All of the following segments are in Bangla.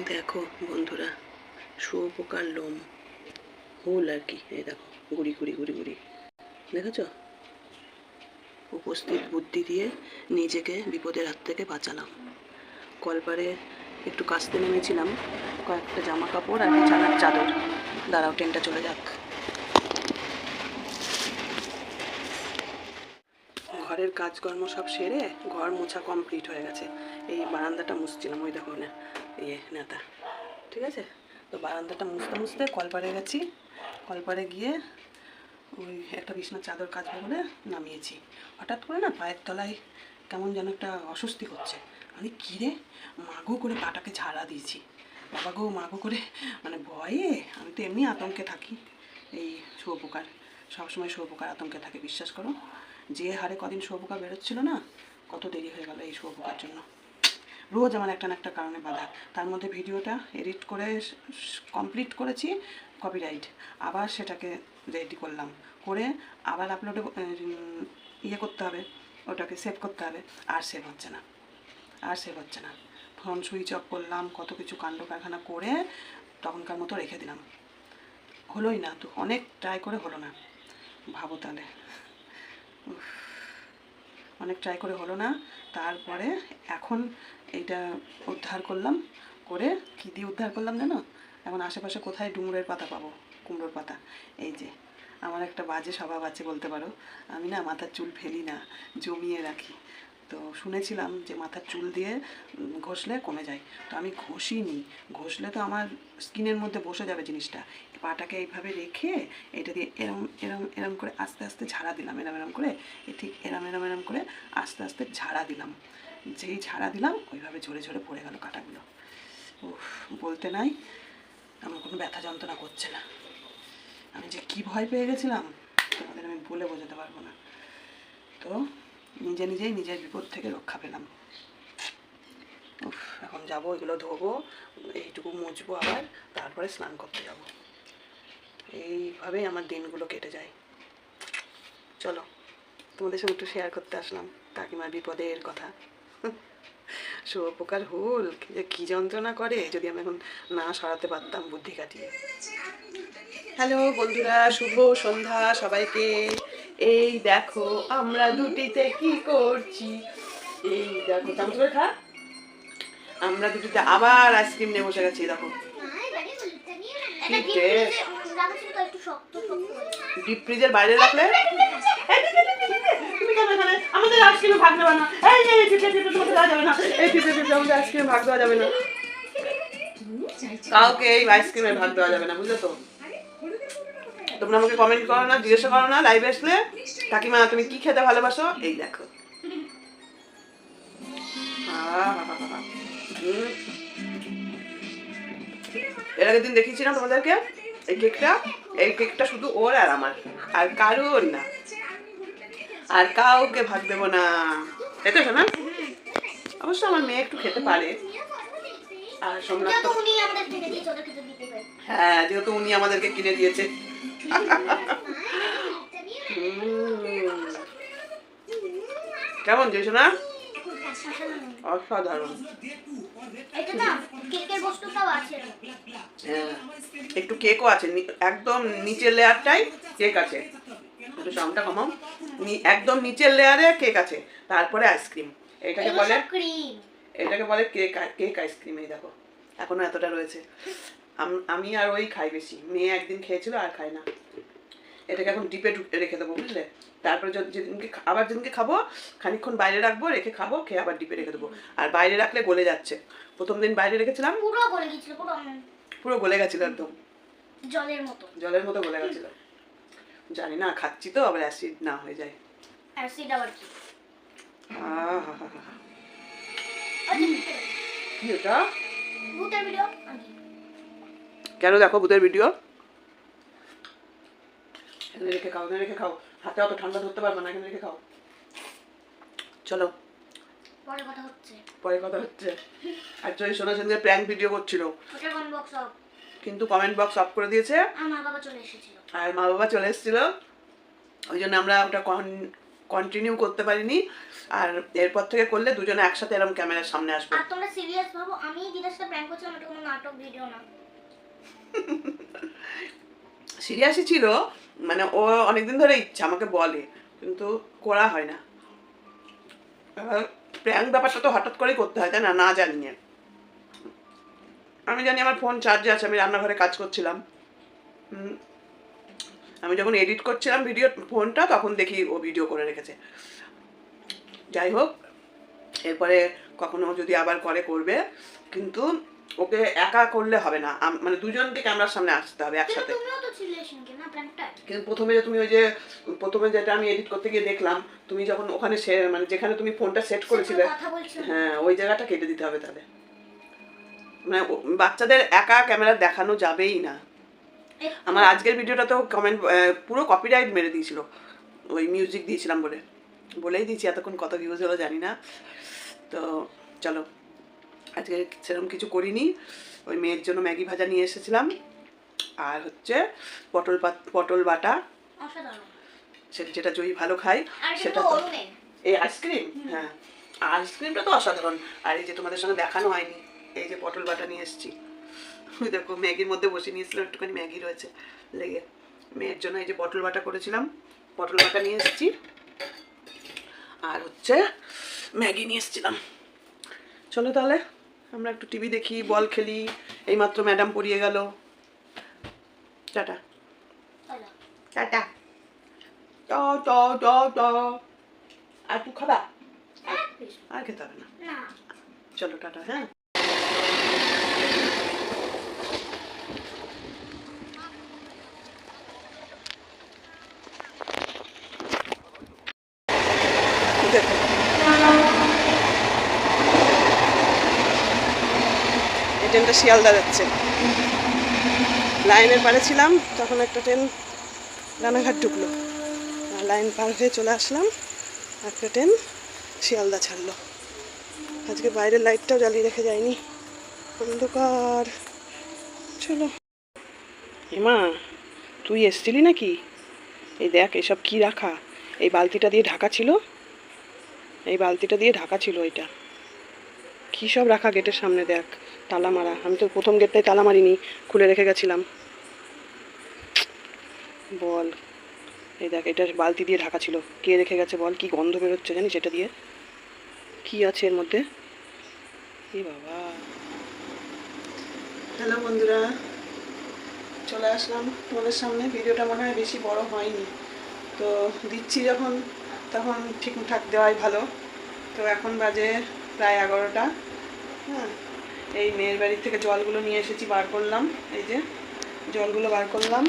দেখো বন্ধুরা, শুয়োপোকার লোম। হুল আর কি, এই দেখো, গুড়ি গুড়ি গুড়ি গুড়ি। দেখেছ? উপস্থিত বুদ্ধি দিয়ে নিজেকে বিপদের হাত থেকে বাঁচালাম। কলপারে একটু কাচতে নেমেছিলাম, কয়েকটা জামা কাপড় আর বিছানার চাদর। দাঁড়াও, ট্রেনটা চলে যাক। ঘরের কাজকর্ম সব সেরে ঘর মোছা কমপ্লিট হয়ে গেছে। এই বারান্দাটা মুছছিলাম, ওই দেখো না ইয়ে নেতা ঠিক আছে? তো বারান্দাটা মুছতে মুছতে কলপারে গেছি। কলপারে গিয়ে ওই একটা বিছনার চাদর কাচবো বলে নামিয়েছি। হঠাৎ করে না পায়ের তলায় কেমন যেন একটা অস্বস্তি করছে আমি কিরে মাগো করে পাটাকে ঝাড়া দিয়েছি। বাবা গো, মাগো করে মানে ভয়ে আমি তো এমনি আতঙ্কে থাকি। এই শুয়োপোকার সবসময় শুয়োপোকার আতঙ্কে থাকে, বিশ্বাস করো। যে হারে কদিন শুয়োপোকা বেরোচ্ছিল না, কত দেরি হয়ে গেল এই শুয়োপোকার জন্য। রোজ আমার একটা না একটা কারণে বাধা। তার মধ্যে ভিডিওটা এডিট করে কমপ্লিট করেছি কপিরাইট আবার সেটাকে রেডি করলাম। করে আবার আপলোডে ইয়ে করতে হবে। ওটাকে সেভ করতে হবে। আর সেভ হচ্ছে না। আর সেভ হচ্ছে না। ফোন সুইচ অফ করলাম, কত কিছু কাণ্ড কারখানা করে তখনকার মতো রেখে দিলাম। হলোই না তো, অনেক ট্রাই করে হলো না। ভাবো তাহলে। অনেক ট্রাই করে হলো না। তারপরে এখন এইটা উদ্ধার করলাম, করে কী দিয়ে উদ্ধার করলাম জানো? এখন আশেপাশে কোথায় ডুমুরের পাতা পাবো? কুমড়োর পাতা। এই যে, আমার একটা বাজে স্বভাব আছে বলতে পারো। আমি না মাথার চুল ফেলি না, জমিয়ে রাখি। তো শুনেছিলাম যে মাথার চুল দিয়ে ঘষলে কমে যায়। তো আমি ঘষিনি। ঘষলে তো আমার স্কিনের মধ্যে বসে যাবে জিনিসটা। পাটাকে এইভাবে রেখে এটা দিয়ে এরম এরম এরম করে আস্তে আস্তে ঝাড়া দিলাম। এরম এরম করে ঠিক এরম এরম এরম করে আস্তে আস্তে ঝাড়া দিলাম। যেই ঝাড়া দিলাম, ওইভাবে ঝরে ঝরে পড়ে গেল কাটাগুলো। উফ, বলতে নাই, আমার কোনো ব্যথা যন্ত্রণা করছে না। আমি যে কি ভয় পেয়ে গেছিলাম, তোমাদের আমি বলে বোঝাতে পারব না। তো নিজে নিজেই নিজের বিপদ থেকে রক্ষা পেলাম। উফ, এখন যাব, এগুলো ধোবো, এইটুকু মুছবো আবার, তারপরে স্নান করতে যাব। এইভাবেই আমার দিনগুলো কেটে যায়। চলো, তোমাদের সঙ্গে একটু শেয়ার করতে আসলাম, কাকিমার বিপদের কথা। শুয়োপোকার হুল কি যন্ত্রণা করে যদি আমি এখন না সরাতে পারতাম বুদ্ধি কাটিয়ে। হ্যালো বন্ধুরা শুভ সন্ধ্যা সবাইকে। এই দেখো আমরা দুটিতে কি করছি? এই দেখো চামচ করে খা। আমরা দুটিতে আবার আইসক্রিম নিয়ে বসে গেছি দেখো? ডিপ ফ্রিজের বাইরে রাখলে? আইসক্রিমে দেওয়া তোমরা আমাকে কমেন্ট করো না, জিজ্ঞাসা করো না লাইভে আসলে। কাকিমা, তুমি কি খেতে ভালোবাসো? এই দেখো। এর আগের দিন দেখিয়েছিলাম তোমাদেরকে, এই কেকটা এই কেকটা শুধু ওর আর আমার, আর কারোর না। আর কাউকে ভাগ দেবো না। তাই তো শোনা অবশ্য আমার মেয়ে একটু খেতে পারে। আর সোমনাথ তো হ্যাঁ। যেহেতু উনি আমাদেরকে কিনে দিয়েছে। কেমন যে শোনা অসাধারণ। হ্যাঁ একটু কেকও আছে নি- একদম নিচের লেয়ারটাই কেক আছে। একটু সাউন্ডটা কমাও। একদম নিচের লেয়ারে কেক আছে। তারপরে আইসক্রিম এটাকে বলে এটাকে বলে কেক কেক আইসক্রিম এই দেখো। এখনও এতটা রয়েছে। আমি আর ওই খাই বেশি। মেয়ে একদিন খেয়েছিল আর খায় না। এটাকে এখন ডিপে রেখে দেবো বুঝলে? তারপরে যেদিনকে আবার যেদিনকে খাব খানিকক্ষণ বাইরে রাখব রেখে খাব খেয়ে আবার ডিপে রেখে দেবো। আর বাইরে রাখলে গলে যাচ্ছে। প্রথম দিন বাইরে রেখেছিলাম। পুরো গলে গেছিল পুরো গলে গেছিল একদম। জলের মতো। জলের মতো গলে গেছিল। জানি না খাচ্ছি তো আবার অ্যাসিড না হয়ে যায়। অ্যাসিড আবার কি। আচ্ছা, কি ওটা? ভূতের ভিডিও কেন দেখো ভূতের ভিডিও এখানে রেখে খাও এখানে রেখে খাও। হাতে অত ঠান্ডা ধরতে পারবে না এখানে রেখে খাও। চলো। পরে কথা হচ্ছে। পরে কথা হচ্ছে। অ্যাকচুয়ালি সোনা সেনদের প্র্যাঙ্ক ভিডিও করছিল। কিন্তু কমেন্ট বক্স অফ করে দিয়েছে। আর মা বাবা চলে এসেছিল। ওই জন্য আমরা ওটা কন্টিনিউ করতে পারিনি। আর এরপর থেকে করলে দুজনে একসাথে এরকম ক্যামেরার সামনে আসব। আর তোমরা সিরিয়াস ভাবো আমি দিদার সাথে প্র্যাঙ্ক করছিলাম এটা কোনো নাটক ভিডিও না। সিরিয়াসই ছিল মানে ও অনেকদিন ধরে ইচ্ছা আমাকে বলে কিন্তু করা হয় না। প্র্যাঙ্ক ব্যাপারটা তো হঠাৎ করেই করতে হয় তাই না? না জানিয়ে। আমি জানি আমার ফোন চার্জে আছে আমি রান্নাঘরে কাজ করছিলাম। হুম, আমি যখন এডিট করছিলাম ভিডিও ফোনটা তখন দেখি ও ভিডিও করে রেখেছে। যাই হোক এরপরে কখনো যদি আবার করে করবে। কিন্তু ওকে একা করলে হবে না। মানে দুজনকে ক্যামেরার সামনে আসতে হবে একসাথে। কিন্তু প্রথমে যে তুমি ওই যে প্রথমে যেটা আমি এডিট করতে গিয়ে দেখলাম তুমি যখন ওখানে সে মানে যেখানে তুমি ফোনটা সেট করেছিলে হ্যাঁ ওই জায়গাটা কেটে দিতে হবে তাহলে। মানে ও- বাচ্চাদের একা ক্যামেরা দেখানো যাবেই না। আমার আজকের ভিডিওটা তো কমেন্ট পুরো কপিরাইট মেরে দিয়েছিল। ওই মিউজিক দিয়েছিলাম বলে। বলেই দিয়েছি এতক্ষণ কত ভিউজ হলো জানি না। তো চলো আজকে সেরকম কিছু করিনি। ওই মেয়ের জন্য ম্যাগি ভাজা নিয়ে এসেছিলাম। আর হচ্ছে পটল পটল বাটা। যেটা জয়ী ভালো এটা সেটা তো এই আইসক্রিম হ্যাঁ আইসক্রিমটা তো অসাধারণ। আর এই যে তোমাদের সঙ্গে দেখানো হয়নি। এই যে পটল বাটা নিয়ে এসেছি। দেখো ম্যাগির মধ্যে বসে নিয়েছিলাম একটুখানি ম্যাগি রয়েছে লেগে। মেয়ের জন্য এই যে পটল বাটা করেছিলাম পটল বাটা নিয়ে এসেছি। আর হচ্ছে ম্যাগি নিয়ে এসেছিলাম। চলো তাহলে আমরা একটু টিভি দেখি বল খেলি এইমাত্র ম্যাডাম পড়িয়ে গেল। টাটা। টাটা। ট ট ট ট। আর তুই খাবা? আর খেতে হবে না। চলো টাটা হ্যাঁ দেখো ট্রেনটা শিয়ালদা যাচ্ছে। লাইনের পারে ছিলাম, তখন একটা ট্রেন রানাঘাট ঢুকলো। লাইন পার হয়ে চলে আসলাম, একটা ট্রেন শিয়ালদা ছাড়লো। আজকে বাইরের লাইটটাও জ্বালিয়ে রেখে যায়নি। অন্ধকার। চলো। এমা, তুই এসছিলি নাকি? এই দেখ, এসব কি রাখা? এই বালতিটা দিয়ে ঢাকা ছিল? এই বালতিটা দিয়ে ঢাকা ছিল এটা। কী সব রাখা গেটের সামনে দেখ। তালা মারা। আমি তো প্রথম গেটটাই তালা মারিনি, খুলে রেখে গেছিলাম। বল। এই দেখ, এটা বালতি দিয়ে ঢাকা ছিল। কে রেখে গেছে বল? কি গন্ধ বেরোচ্ছে জানিস এটা দিয়ে? কি আছে এর মধ্যে? এ বাবা। হ্যালো বন্ধুরা। চলে আসলাম তোমাদের সামনে। ভিডিওটা মনে হয় বেশি বড় হয়নি। তো দিচ্ছি যখন, তখন ঠিকঠাক দেওয়াই ভালো। তো এখন বাজে প্রায় এগারোটা। হ্যাঁ। এই মেয়ের বাড়ির থেকে জলগুলো নিয়ে এসেছি, বার করলাম, এই যে জলগুলো বার করলাম,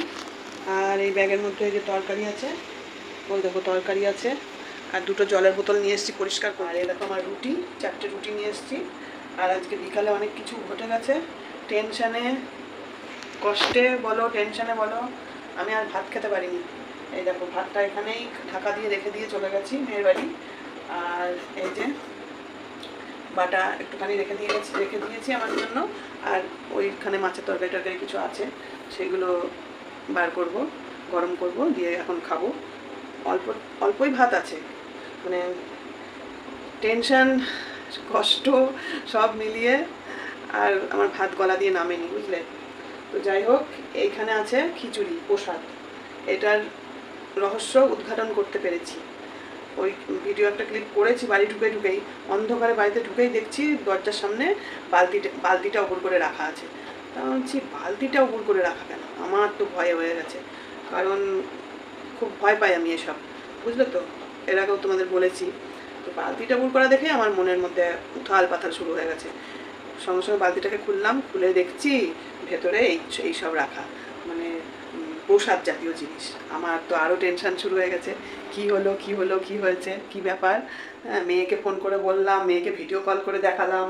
আর এই ব্যাগের মধ্যে এই যে তরকারি আছে, ওই দেখো তরকারি আছে, আর দুটো জলের বোতল নিয়ে এসেছি পরিষ্কার করে। এই দেখো আমার রুটি, চারটে রুটি নিয়ে এসেছি, আর আজকে বিকালে অনেক কিছু ঘটে গেছে। টেনশানে, কষ্টে বলো, টেনশানে বলো, আমি আর ভাত খেতে পারিনি। এই দেখো ভাতটা এখানেই ঢাকা দিয়ে রেখে দিয়ে চলে গেছি মেয়ের বাড়ি। আর এই যে বাটা একটুখানি রেখে দিয়ে রেখে দিয়েছি আমার জন্য। আর ওইখানে মাছের তরকারি টরকারি কিছু আছে, সেগুলো বার করব, গরম করব, দিয়ে এখন খাব। অল্প, অল্পই ভাত আছে। মানে টেনশন, কষ্ট, সব মিলিয়ে আর আমার ভাত গলা দিয়ে নামেনি, বুঝলে? তো যাই হোক, এইখানে আছে খিচুড়ি, প্রসাদ। এটার রহস্য উদ্ঘাটন করতে পেরেছি। ওই ভিডিও একটা ক্লিপ করেছি, বাড়ি ঢুকে ঢুকেই, অন্ধকারে বাড়িতে ঢুকেই দেখছি দরজার সামনে বালতিটা বালতিটা উপর করে রাখা আছে। তা বলছি, বালতিটা উপর করে রাখা কেন? আমার তো ভয় হয়ে গেছে। কারণ খুব ভয় পাই আমি এসব। বুঝলে তো? এর আগেও তোমাদের বলেছি। তো বালতিটা উপর করা দেখে আমার মনের মধ্যে উথাল পাথাল শুরু হয়ে গেছে। সঙ্গে সঙ্গে বালতিটাকে খুললাম, খুলে দেখছি ভেতরে এই এই সব রাখা। মানে প্রসাদ জাতীয় জিনিস। আমার তো আরও টেনশন শুরু হয়ে গেছে। কি হলো কি হলো কি হয়েছে কি ব্যাপার? হ্যাঁ, মেয়েকে ফোন করে বললাম মেয়েকে ভিডিও কল করে দেখালাম।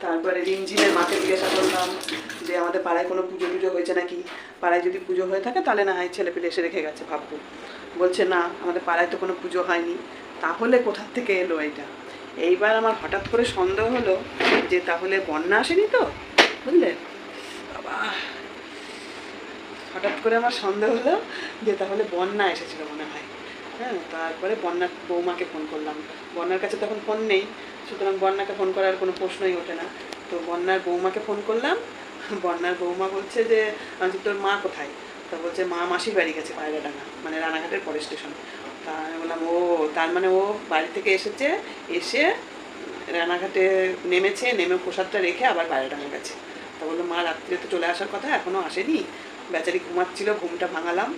তারপরে রিমঝিমের মাকে জিজ্ঞাসা করলাম যে আমাদের পাড়ায় কোনো পুজো টুজো হয়েছে নাকি? পাড়ায় যদি পুজো হয়ে থাকে তাহলে না হয় ছেলে পেলে এসে রেখে গেছে ভাববো। বলছে না আমাদের পাড়ায় তো কোনো পুজো হয়নি। তাহলে কোথার থেকে এলো এটা? এইবার আমার হঠাৎ করে সন্দেহ হলো যে তাহলে বন্যা আসেনি তো? বুঝলে? বাবা। হঠাৎ করে আমার সন্দেহ হলো যে তাহলে বন্যা এসেছিল মনে হয়। হ্যাঁ তারপরে বন্যার বৌমাকে ফোন করলাম। বন্যার কাছে তখন ফোন নেই। সুতরাং বন্যাকে ফোন করার কোনো প্রশ্নই ওঠে না। তো বন্যার বৌমাকে ফোন করলাম। বন্যার বৌমা বলছে যে, আমি তোর মা কোথায়? তা বলছে, মা মাসির বাড়ি গেছে পায়রাডাঙ্গা মানে রানাঘাটের পরে স্টেশন তা আমি বললাম, ও, তার মানে ও বাড়ি থেকে এসেছে, এসে রানাঘাটে নেমেছে, নেমে প্রসাদটা রেখে আবার পায়রাডাঙ্গা গেছে। তা বলল, মা রাত্রে তো চলে আসার কথা এখনও আসেনি। বেচারি ঘুমাচ্ছিল, ঘুমটা ভাঙালাম।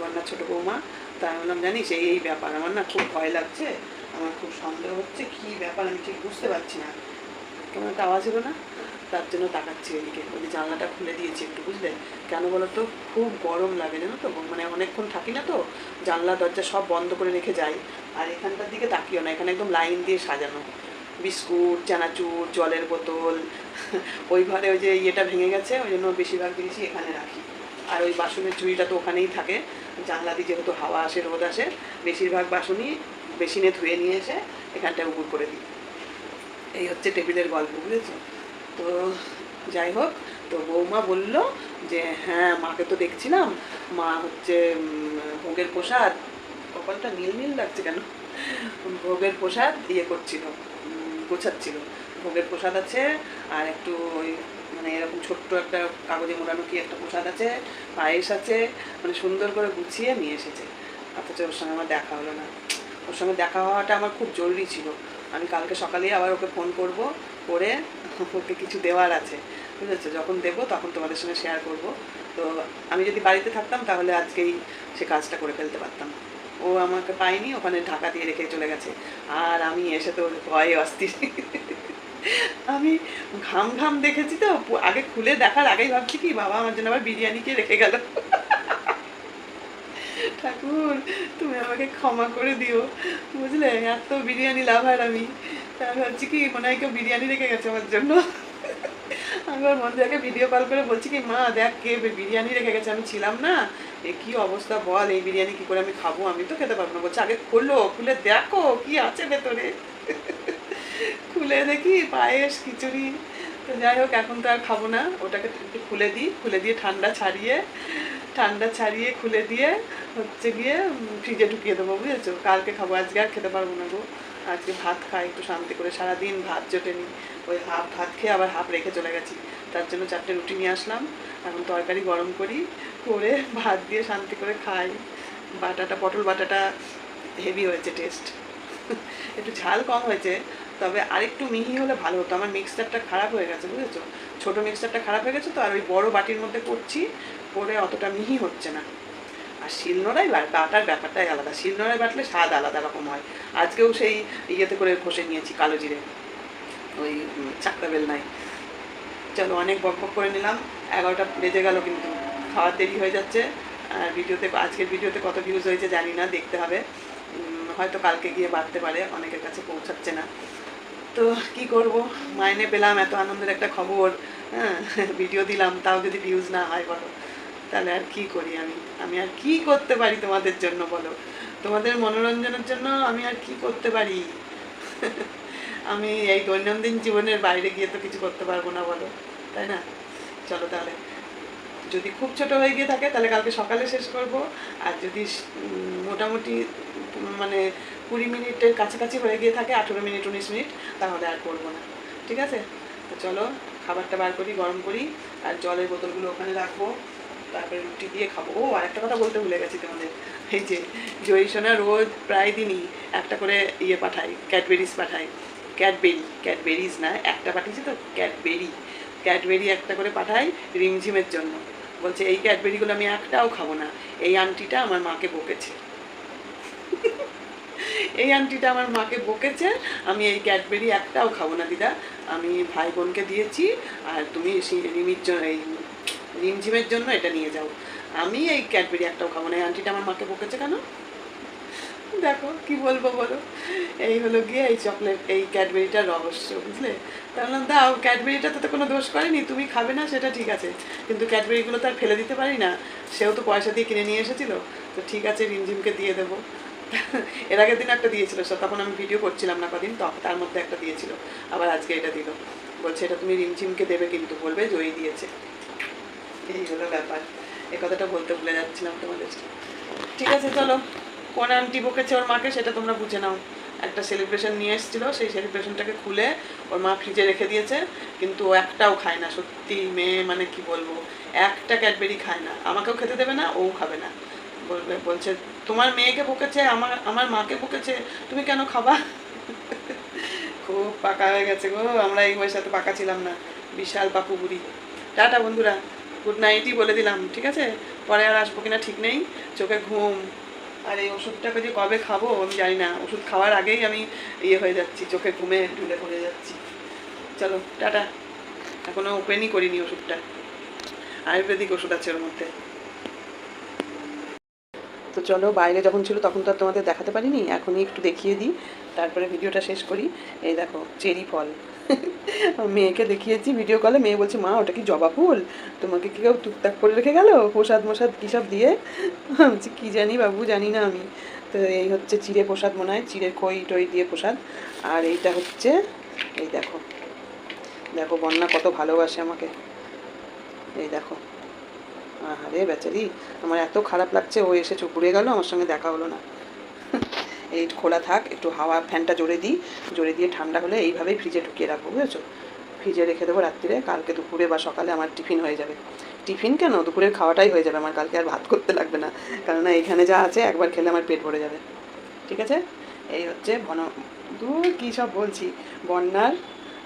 বন্যার ছোটো বৌমা, তা আমি বললাম, জানিস, এই এই ব্যাপার, আমার না খুব ভয় লাগছে, আমার খুব সন্দেহ হচ্ছে, কী ব্যাপার, আমি ঠিক বুঝতে পারছি না। কেমন একটা আওয়াজ হলো না, তার জন্য তাকাচ্ছি এদিকে, ওই জানলাটা খুলে দিয়েছি একটু, বুঝলে? কেন বলো তো খুব গরম লাগে, জানো তো মানে অনেকক্ষণ থাকি না তো, জানলা, দরজা সব বন্ধ করে রেখে যাই, আর এখানটার দিকে তাকিও না, এখানে একদম লাইন দিয়ে সাজানো, বিস্কুট, চানাচুর, জলের বোতল, ওই ঘরে ওই যে ইয়েটা ভেঙে গেছে, ওই জন্য বেশিরভাগ জিনিসই এখানে রাখি। আর ওই বাসনের ঝুড়িটা তো ওখানেই থাকে। জানলা দিয়ে যেহেতু হাওয়া আসে, রোদ আসে, বেশিরভাগ বাসনই বেসিনে ধুয়ে নিয়ে এসে এখানটায় উপর করে দিই। এই হচ্ছে টেবিলের গল্প, বুঝেছ? তো যাই হোক, তো বৌমা বলল যে হ্যাঁ মাকে তো দেখছিলাম। মা হচ্ছে ভোগের প্রসাদ। কপালটা নীল নীল লাগছে কেন? ভোগের প্রসাদ ইয়ে করছিল গোছাচ্ছিল। ভোগের প্রসাদ আছে, আর একটু ওই মানে এরকম ছোট্ট একটা কাগজে মোড়ানো কি একটা প্রসাদ আছে, পায়েস আছে মানে সুন্দর করে গুছিয়ে নিয়ে এসেছে। অথচ ওর সঙ্গে আমার দেখা হলো না। ওর সঙ্গে দেখা হওয়াটা আমার খুব জরুরি ছিল। আমি কালকে সকালেই আবার ওকে ফোন করব, করে ওকে কিছু দেওয়ার আছে। বুঝেছ? যখন দেবো তখন তোমাদের সঙ্গে শেয়ার করব। তো আমি যদি বাড়িতে থাকতাম তাহলে আজকেই সে কাজটা করে ফেলতে পারতাম। ও আমাকে পায়নি, ওখানে ঢাকা দিয়ে রেখে চলে গেছে। আর আমি এসে তো ভয়ে অস্থির। আমি ঘাম ঘাম দেখেছি তো আগে খুলে দেখার আগেই ভাবছি কি, বাবা আমার জন্য আবার বিরিয়ানিকে রেখে গেল। ঠাকুর, তুমি আমাকে ক্ষমা করে দিও। বুঝলে? এত বিরিয়ানি লাভার আমি। তা আমি ভাবছি কি, মনে হয় কেউ বিরিয়ানি রেখে গেছে আমার জন্য। আমি ওর মন্দিরকে ভিডিও কল করে বলছি কি, মা, দেখ কে বিরিয়ানি রেখে গেছে। আমি ছিলাম না। এ, কি অবস্থা বল? এই বিরিয়ানি কি করে আমি খাব? আমি তো খেতে পারব না। বলছে, আগে খোলো, খুলে দেখো কি আছে ভেতরে। খুলে দেখি পায়েস খিচুড়ি। তো যাই হোক, এখন তো আর খাব না। ওটাকে খুলে দিই। খুলে দিয়ে ঠান্ডা ছাড়িয়ে ঠান্ডা ছাড়িয়ে খুলে দিয়ে হচ্ছে গিয়ে ফ্রিজে ঢুকিয়ে দেবো, বুঝেছ? কালকে খাব, আজকে আর খেতে পারব না গো। আজকে ভাত খাই, একটু শান্তি করে সারাদিন ভাত জোটেনি ওই হাফ ভাত খেয়ে আবার হাফ রেখে চলে গেছি। তার জন্য চারটে রুটি নিয়ে আসলাম। এখন তরকারি গরম করি, করে ভাত দিয়ে শান্তি করে খাই। বাটাটা, পটল বাটাটা, হেভি হয়েছে টেস্ট একটু ঝাল কম হয়েছে, তবে আরেকটু মিহি হলে ভালো হতো। আমার মিক্সচারটা খারাপ হয়ে গেছে, বুঝেছ? ছোটো মিক্সচারটা খারাপ হয়ে গেছে তো, আর ওই বড় বাটির মধ্যে করছি, করে অতটা মিহি হচ্ছে না। আর শিলনোড়াই বাটার ব্যাপারটাই আলাদা। শিলনোড়ায় বাটলে স্বাদ আলাদা রকম হয়। আজকেও সেই ইয়েতে করে ঘষে নিয়েছি, কালো জিরে। ওই চাকরা বেলনায়। চলো, অনেক বক বক করে নিলাম। এগারোটা বেজে গেল কিন্তু খাওয়ার দেরি হয়ে যাচ্ছে। আর ভিডিওতে, আজকের ভিডিওতে কত ভিউজ হয়েছে জানি না, দেখতে হবে। হয়তো কালকে গিয়ে বাড়তে পারে, অনেকের কাছে পৌঁছাচ্ছে না। তো কি করব? মাইনে পেলাম, এত আনন্দের একটা খবর হ্যাঁ ভিডিও দিলাম, তাও যদি ভিউজ না হয় বলো। তাহলে আর কি করি আমি? আমি আর কি করতে পারি তোমাদের জন্য বলো? তোমাদের মনোরঞ্জনের জন্য আমি আর কি করতে পারি? আমি এই দৈনন্দিন জীবনের বাইরে গিয়ে তো কিছু করতে পারব না বলো, তাই না? চলো তাহলে। যদি খুব ছোট হয়ে গিয়ে থাকে, তাহলে কালকে সকালে শেষ করব। আর যদি মোটামুটি মানে কুড়ি মিনিটের কাছাকাছি হয়ে গিয়ে থাকে, আঠেরো মিনিট, উনিশ মিনিট, তাহলে আর করব না। ঠিক আছে? তো চলো, খাবারটা বার করি, গরম করি, আর জলের বোতলগুলো ওখানে রাখব, তারপরে রুটি দিয়ে খাব। ও আর একটা কথা বলতে ভুলে গেছি তোমাদের। এই যে জয়ীসোনা রোজ প্রায় দিনই একটা করে ইয়ে পাঠাই ক্যাডবেরিজ পাঠাই ক্যাডবেরি ক্যাডবেরিজ না, একটা পাঠিয়েছি তো, ক্যাডবেরি। ক্যাডবেরি একটা করে পাঠাই রিমঝিমের জন্য। বলছে, এই ক্যাডবেরিগুলো আমি একটাও খাব না। এই আন্টিটা আমার মাকে বকেছে। এই আন্টিটা আমার মাকে বকেছে। আমি এই ক্যাডবেরি একটাও খাব না, দিদা। আমি ভাই বোনকে দিয়েছি, আর তুমি রিমির জন্য এই রিমঝিমের জন্য এটা নিয়ে যাও। আমি এই ক্যাডবেরি একটাও খাব না। এই আন্টিটা আমার মাকে বকেছে কেন? দেখো, কি বলব বলো? এই হলো গিয়ে এই চকলেট, এই ক্যাডবেরিটার রহস্য, বুঝলে? তাহলে দাও ক্যাডবেরিটা তো কোনো দোষ করেনি, তুমি খাবে না, সেটা ঠিক আছে। কিন্তু ক্যাডবেরিগুলো তো আর ফেলে দিতে পারি না। সেও তো পয়সা দিয়ে কিনে নিয়ে এসেছিল। তো ঠিক আছে, রিমঝিমকে দিয়ে দেবো। এর আগের দিন একটা দিয়েছিল তখন আমি ভিডিও করছিলাম না কদিন তখন তার মধ্যে একটা দিয়েছিল। আবার আজকে এটা দিল। বলছে, এটা তুমি রিমঝিমকে দেবে কিন্তু, বলবে জয়ী দিয়েছে। এই হলো ব্যাপার। এ কথাটা বলতে ভুলে যাচ্ছিলাম তোমাদের ঠিক আছে, চলো। কোন আন্টি বকেছে ওর মাকে, সেটা তোমরা বুঝে নাও। একটা সেলিব্রেশন নিয়ে এসেছিল, সেই সেলিব্রেশনটাকে খুলে ওর মা ফ্রিজে রেখে দিয়েছে, কিন্তু ও একটাও খায় না। সত্যি মেয়ে মানে কি বলব? একটা ক্যাডবেরি খায় না। আমাকেও খেতে দেবে না, ও খাবে না। বলবে, বলছে তোমার মেয়েকে বকেছে আমার আমার মাকে বকেছে তুমি কেন খাবা? খুব পাকা হয়ে গেছে গো, আমরা এই বয়সে পাকা ছিলাম না, বিশাল পাপু বুড়ি। টাটা বন্ধুরা গুড নাইটই বলে দিলাম, ঠিক আছে? পরে আর আসব কিনা ঠিক নেই, চোখে ঘুম। আর এই ওষুধটাকে যে কবে খাব আমি জানি না, ওষুধ খাওয়ার আগেই আমি ইয়ে হয়ে যাচ্ছি, চোখে ঘুমে ঢুলে পড়ে যাচ্ছি। চলো, টাটা। এখনও ওপেনই করিনি ওষুধটা। আয়ুর্বেদিক ওষুধ আছে ওর মধ্যে। তো চলো, বাইরে যখন ছিল তখন তো আর তোমাদের দেখাতে পারিনি, এখনই একটু দেখিয়ে দিই। তারপরে ভিডিওটা শেষ করি। এই দেখো, চেরি ফল। মেয়েকে দেখিয়েছি ভিডিও কলে মেয়ে বলছে, মা, ওটা কি জবা ফুল? তোমাকে কি কেউ টুকটাক করে রেখে গেল? প্রসাদ মোসাদ কী সব দিয়ে? বলছি, কী জানি বাবু, জানি না আমি। তো এই হচ্ছে চিড়ে প্রসাদ মনে হয়, চিড়ে খই টই দিয়ে প্রসাদ। আর এইটা হচ্ছে, এই দেখো। দেখো, বন্যা কত ভালোবাসে আমাকে। এই দেখো। আরে বেচারি, আমার এত খারাপ লাগছে, ও এসে চুপ ঘুরে গেল, আমার সঙ্গে দেখা হলো না। এই খোলা থাক, একটু হাওয়া ফ্যানটা জোরে দিই, জোরে দিয়ে ঠান্ডা হলে এইভাবেই ফ্রিজে ঢুকিয়ে রাখব, বুঝেছ? ফ্রিজে রেখে দেবো রাত্রিরে কালকে দুপুরে বা সকালে আমার টিফিন হয়ে যাবে। টিফিন কেন? দুপুরের খাওয়াটাই হয়ে যাবে, আমার কালকে আর ভাত করতে লাগবে না। কেননা এখানে যা আছে, একবার খেলে আমার পেট ভরে যাবে। ঠিক আছে? এই হচ্ছে বন, দূর কী সব বলছি? বন্যার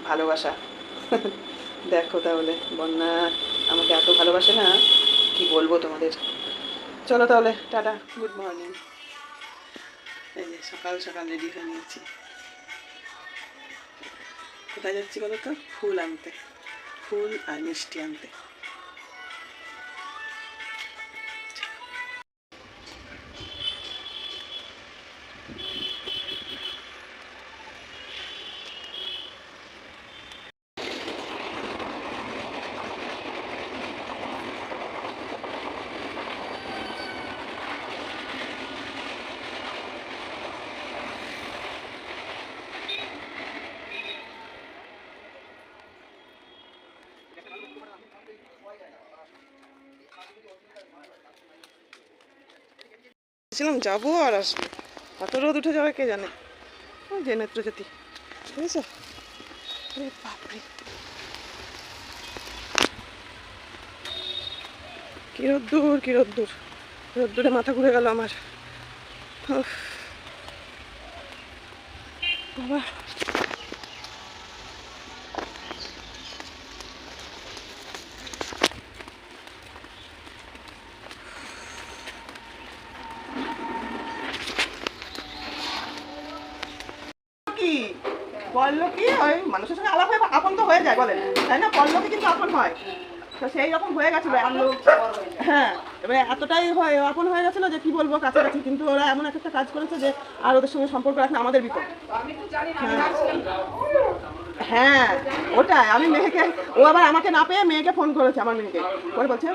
ভালোবাসা। দেখো তাহলে, বন্যা আমাকে এত ভালোবাসে না কি বলব তোমাদের? চলো তাহলে, টাটা গুড মর্নিং এই যে সকাল সকাল রেডি হয়ে নিয়েছি। কোথায় যাচ্ছি বলো তো? ফুল আনতে, ফুল আর মিষ্টি আনতে। ছিলাম যাব আর আসব। কত রোদ উঠে যাবে, কে জানে? যে বুঝেছ? আরে বাপরে। কি রোদ্দুর কি রোদ্দুর। রোদ্দুরে মাথা ঘুরে গেল আমার। বাবা কি বলল কি ওই মানুষের সঙ্গে আলাপ হয়ে আপন তো হয়ে যায় বলেন তাই না পল্লবী কিন্তু আপন হয় তো সেই রকম হয়ে গেছিল হ্যাঁ এবারে এতটাই হয় আপন হয়ে গেছিল যে কি বলব কাছাকাছি কিন্তু ওরা এমন একটা কাজ করেছে যে আর ওদের সঙ্গে সম্পর্ক রাখলে আমাদের বিপদ। হ্যাঁ। ওটাই। আমি মেয়েকে ও আবার আমাকে না পেয়ে মেয়েকে ফোন করেছে আমার মেয়েকে। করে বলছে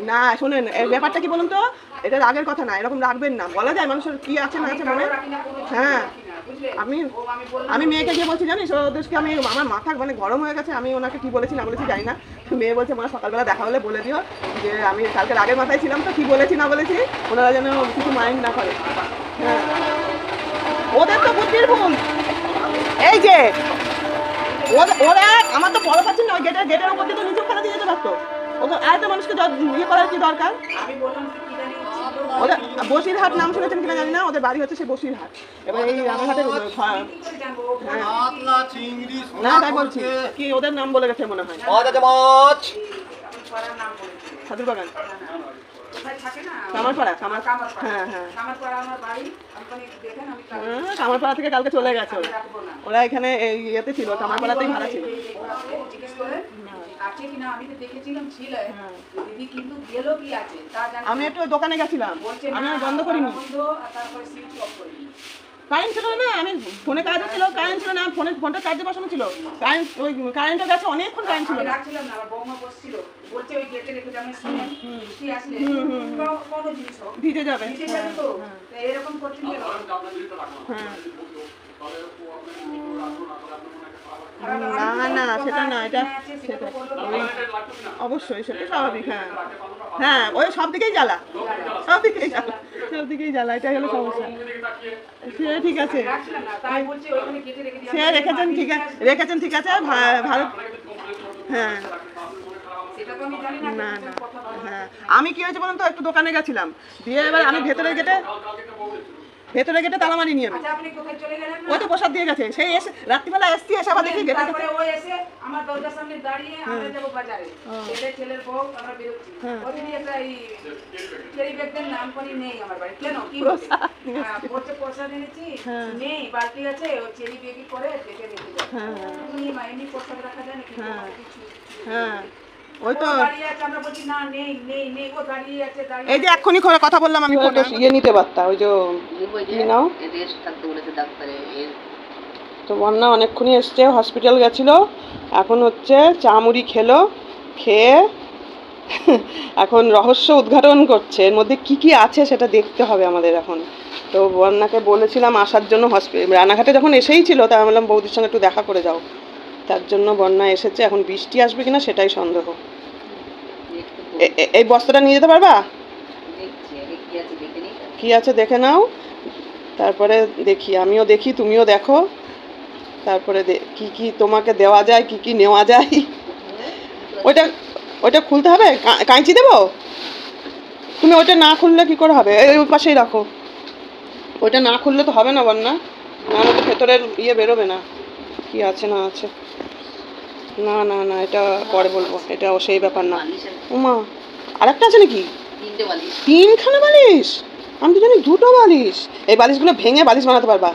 না শোনেন ব্যাপারটা কি বলুন তো? এটা রাগের কথা না এরকম রাখবেন না। বলা যায় মানুষের কি আছে না আছে মনে। হ্যাঁ। আমি আমি মেয়েকে গিয়ে বলছি জানিস? ওদেরকে আমি আমার মাথা মানে গরম হয়ে গেছে আমি ওনাকে কি বলেছি না বলেছি জানি না। মেয়ে বলছে মা সকালবেলা দেখা হলে বলে দিও যে আমি কালকে আগের মাথায় ছিলাম তো কি বলেছি না বলেছি? ওনারা যেন কিছু মাইন্ড না করে। হ্যাঁ। ওদের তো বুদ্ধির ভুল। এই যে ওরা- ওরা আমার তো বড় পাচ্ছি না ওই গেটের গেটের উপর দিয়ে তো নিচু ফেলে দিয়ে যেতে পারতো। ওকে আর তো মানুষকে ইয়ে করার কি দরকার? ওদের বসিরহাট নাম শুনেছেন কিনা জানি না ওদের বাড়ি হচ্ছে সেই বসিরহাট। এবার এই রানাঘাটের হ্যাঁ। না তাই বলছি। কি ওদের নাম বলে গেছে মনে হয়। মাছ সাধুর বাগান। কামারপাড়া কামার হ্যাঁ হ্যাঁ। হ্যাঁ, কামারপাড়া থেকে কালকে চলে গেছে ওরা। এখানে এই ইয়েতে ছিল কামারপাড়াতেই ভাড়া ছিল। আছে কিনা আমি তো দেখেছিলাম ছিল দিদি কিন্তু গেল কি আছে তা জানি আমি একটু দোকানে গেছিলাম আমি বন্ধ করিনি বন্ধ আর তারপরে সুইচ অফ করে। কারেন্ট ছিল না আমি ফোনে কাজ ছিল কারেন্ট ছিল না ফোনে ফোনটা চার্জে বসানো ছিল কারেন্ট ওই কারেন্টও গেছে অনেকক্ষণ কারেন্ট ছিল রাখছিলাম না বৌমা বসছিল বলছে ওই গেটে রেখে যাবে শুনে বৃষ্টি আসলে কোনো- জিনিস ভিজে যাবে ভিজে যাবে তো তো এরকম করছেন কেন? হ্যাঁ না না সেটা না, এটা সেটা অবশ্যই, সেটা স্বাভাবিক হ্যাঁ। হ্যাঁ ওই সব দিকেই জ্বালা, সব দিকেই জ্বালা, সব দিকেই জ্বালা, এটাই হলো সমস্যা। সে ঠিক আছে। সে রেখেছেন, ঠিক আছে, রেখেছেন, ঠিক আছে, ভা- ভালো হ্যাঁ। না না হ্যাঁ। আমি কি হয়েছে বলুন তো, একটু দোকানে গেছিলাম। দিয়ে এবার আমি ভেতরে গেটে ভেতরে গেটে তালা মারি নিয়ে আমি আচ্ছা ও তো প্রসাদ দিয়ে গেছে। সেই এসে রাত্রিবেলা এসছি এসে আবার দেখি গেটে ও এসে আমার দরজার সামনে দাঁড়িয়ে আমরা যাব বাজারে। ছেলে ছেলের বউ আমরা বেরোচ্ছি ওদিকে একটা এই কেরি ব্যাগদের নাম করি নেই আমার বাড়ি। কেন? কি? হ্যাঁ, বলছে প্রসাদ এনেছি নেই আছে ও চেরি বেগি করে দেখে এমনি প্রসাদ রাখা যায় না কিন্তু কিছু হ্যাঁ। ওই তো। এই যে এক্ষুনি করে কথা বললাম আমি ফটো ইয়ে নিতে পারতাম ওই যে নাও এদের থাকতে বলেছে ডাক্তারে এর তো বন্যা অনেকক্ষণই এসছে হসপিটাল গেছিল এখন হচ্ছে চা মুড়ি খেলো খেয়ে এখন রহস্য উদ্ঘাটন করছে এর মধ্যে কি কি আছে সেটা দেখতে হবে আমাদের এখন। তো বন্যাকে বলেছিলাম আসার জন্য হসপিটাল রানাঘাটে যখন এসেই ছিল তাই আমি বললাম বৌদির সঙ্গে একটু দেখা করে যাও। তার জন্য বন্যা এসেছে এখন বৃষ্টি আসবে কিনা সেটাই সন্দেহ। এই বস্তাটা নিয়ে যেতে পারবা? কি আছে দেখে নাও। তারপরে দেখি আমিও দেখি তুমিও দেখো। তারপরে কি কি তোমাকে দেওয়া যায় কি কি নেওয়া যায়। ওইটা ওইটা খুলতে হবে? কাঁচি দেবো? তুমি ওইটা না খুললে কি করে হবে? ওই পাশেই রাখো। ওইটা না খুললে তো হবে না বন্যা। নাহলে তো ভেতরের ইয়ে বেরোবে না। কি আছে না আছে। না না না এটা পরে বলব। এটা সেই ব্যাপার না। উমা আরেকটা আছে নাকি? তিনখানা বালিশ? আমি তো জানি দুটো বালিশ। এই বালিশগুলো ভেঙে বালিশ বানাতে পারবা।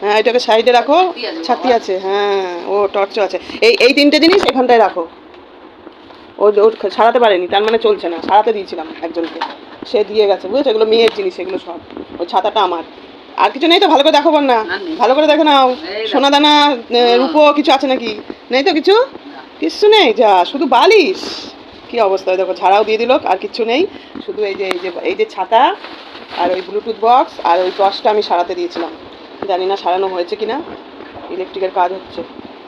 হ্যাঁ এটাকে সাইডে রাখো। ছাতি আছে, হ্যাঁ ও টর্চও আছে। এই এই তিনটে জিনিস এখানটায় রাখো। ও সারাতে পারেনি তার মানে চলছে না। সারাতে দিয়েছিলাম একজনকে। সে দিয়ে গেছে বুঝেছ? এগুলো মেয়ের জিনিস এগুলো সব। ওই ছাতাটা আমার। আর কিছু নেই তো? ভালো করে দেখো না ভালো করে দেখো নাও। দেখো। সোনা দানা রূপো কিছু আছে নাকি? নেই তো কিছু? কিচ্ছু নেই? যা শুধু বালিশ? কি অবস্থা? দেখো ছাড়াও দিয়ে দিল আর কিচ্ছু নেই। শুধু এই যে এই যে এই যে ছাতা আর ওই ব্লুটুথ বক্স আর ওই টর্চটা আমি সারাতে দিয়েছিলাম। জানি না সারানো হয়েছে কি না ইলেকট্রিকের কাজ হচ্ছে।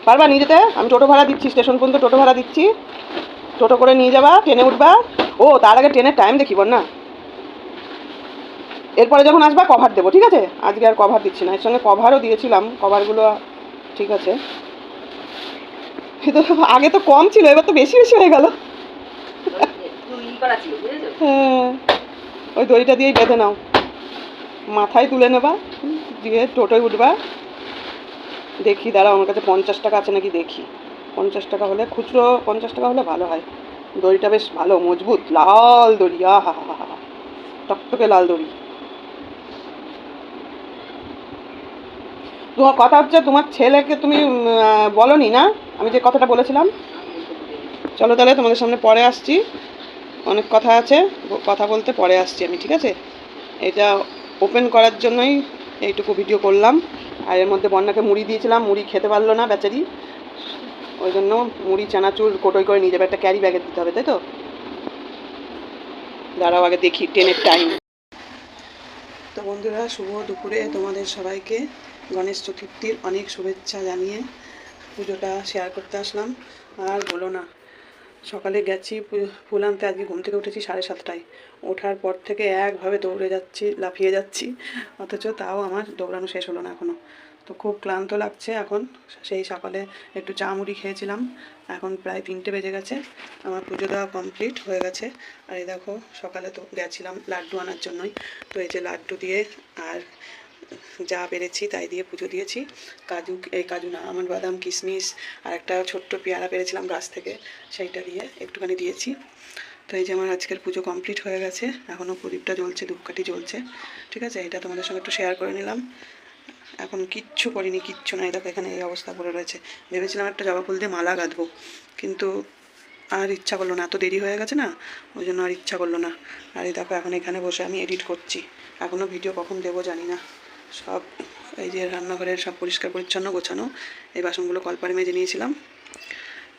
পারবা নিয়ে যেতে আমি টোটো ভাড়া দিচ্ছি স্টেশন পর্যন্ত টোটো ভাড়া দিচ্ছি। টোটো করে নিয়ে যাবা ট্রেনে উঠবা। ও তার আগে ট্রেনের টাইম দেখিব না এরপরে যখন আসবা কভার দেবো, ঠিক আছে? আজকে আর কভার দিচ্ছি না। এর সঙ্গে কভারও দিয়েছিলাম কভারগুলো ঠিক আছে। আগে তো কম ছিল, এবার তো বেশি বেশি হয়ে গেল। হ্যাঁ ওই দড়িটা দিয়েই বেঁধে নাও। মাথায় তুলে নেবা, দিয়ে টোটোয় উঠবা। দেখি, দাঁড়াও, আমার কাছে পঞ্চাশ টাকা আছে নাকি দেখি। পঞ্চাশ টাকা হলে খুচরো, পঞ্চাশ টাকা হলে ভালো হয়। দড়িটা বেশ ভালো, মজবুত, লাল দড়ি, আহা হা হা। টকটকে লাল দড়ি। তোমার কথা হচ্ছে তোমার ছেলেকে তুমি বলো নি না? আমি যে কথাটা বলেছিলাম। চলো তাহলে তোমাদের সামনে পরে আসছি। অনেক কথা আছে কথা বলতে পরে আসছি আমি, ঠিক আছে? এটা ওপেন করার জন্যই এইটুকু ভিডিও করলাম। আর এর মধ্যে বন্যাকে মুড়ি দিয়েছিলাম, মুড়ি খেতে পারল না বেচারি। ওই জন্য মুড়ি, চানাচুর, কোটোই করে নিয়ে যাবে, একটা ক্যারি ব্যাগে দিতে হবে, তাই তো? দাঁড়াও আগে দেখি ট্রেনের টাইম তো বন্ধুরা, শুভ দুপুরে তোমাদের সবাইকে। গণেশ চতুর্থীর অনেক শুভেচ্ছা জানিয়ে পুজোটা শেয়ার করতে আসলাম। আর বলো না, সকালে গেছি ফুল আনতে আজকে ঘুম থেকে উঠেছি সাড়ে সাতটায়। ওঠার পর থেকে একভাবে দৌড়ে যাচ্ছি, লাফিয়ে যাচ্ছি, অথচ তাও আমার দৌড়ানো শেষ হলো না এখনও তো খুব ক্লান্ত লাগছে এখন, সেই সকালে একটু চা মুড়ি খেয়েছিলাম, এখন প্রায় তিনটে বেজে গেছে, আমার পুজো দেওয়া কমপ্লিট হয়ে গেছে। আর এই দেখো, সকালে তো গেছিলাম লাড্ডু আনার জন্যই, তো এই যে লাড্ডু দিয়ে আর যা পেরেছি তাই দিয়ে পুজো দিয়েছি। কাজু, এই কাজু না আমার বাদাম, কিশমিশ, আর একটা ছোট্ট পেয়ারা পেরেছিলাম গাছ থেকে, সেইটা দিয়ে একটুখানি দিয়েছি। তো এই যে আমার আজকের পুজো কমপ্লিট হয়ে গেছে, এখনও প্রদীপটা জ্বলছে, ধূপকাঠি জ্বলছে। ঠিক আছে এটা তোমাদের সঙ্গে একটু শেয়ার করে নিলাম। এখন কিচ্ছু করিনি, কিচ্ছু নাই। দেখো এখানে এই অবস্থা পড়ে রয়েছে। ভেবেছিলাম একটা জবা ফুল দিয়ে মালা গাঁথবো কিন্তু আর ইচ্ছা করল না, এত দেরি হয়ে গেছে না, ওই জন্য আর ইচ্ছা করল না। আর এই দেখো, এখন এখানে বসে আমি এডিট করছি। এখনও ভিডিও কখন দেবো জানি না। সব এই যে রান্নাঘরের সব পরিষ্কার, পরিচ্ছন্ন, গোছানো। এই বাসনগুলো কলপারে মেজে নিয়েছিলাম।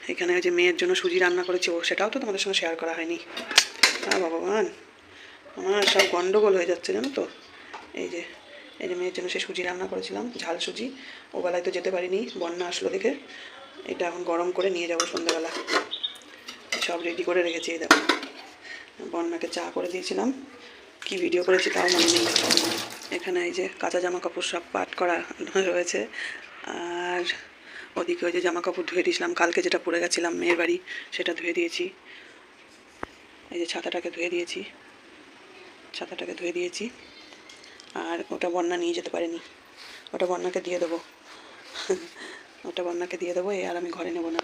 এখানে যে মেয়ের জন্য সুজি রান্না করেছি, ও সেটাও তো তোমাদের সঙ্গে শেয়ার করা হয়নি। আ ভগবান। আমার সব গন্ডগোল হয়ে যাচ্ছে, জানো তো? এই যে এই যে মেয়ের জন্য সে সুজি রান্না করেছিলাম, ঝাল সুজি। ও বেলায় তো যেতে পারিনি, বন্যা আসলো দেখে। এটা এখন গরম করে নিয়ে যাব সন্ধ্যাবেলা। সব রেডি করে রেখেছি, এই দেখো। বন্যাকে চা করে দিয়েছিলাম। কি ভিডিও করেছি তাও মনে নেই। এখানে এই যে কাঁচা জামা কাপড় সব পাট করা রয়েছে। আর ওদিকে ওই যে জামা কাপড় ধুয়ে দিয়েছিলাম। কালকে যেটা পরে গেছিলাম মেয়ের বাড়ি, সেটা ধুয়ে দিয়েছি। এই যে ছাতাটাকে ধুয়ে দিয়েছি। ছাতাটাকে ধুয়ে দিয়েছি। আর ওটা বন্যা নিয়ে যেতে পারেনি। ওটা বন্যাকে দিয়ে দেবো। ওটা বন্যাকে দিয়ে দেবো এই আর আমি ঘরে নেব না।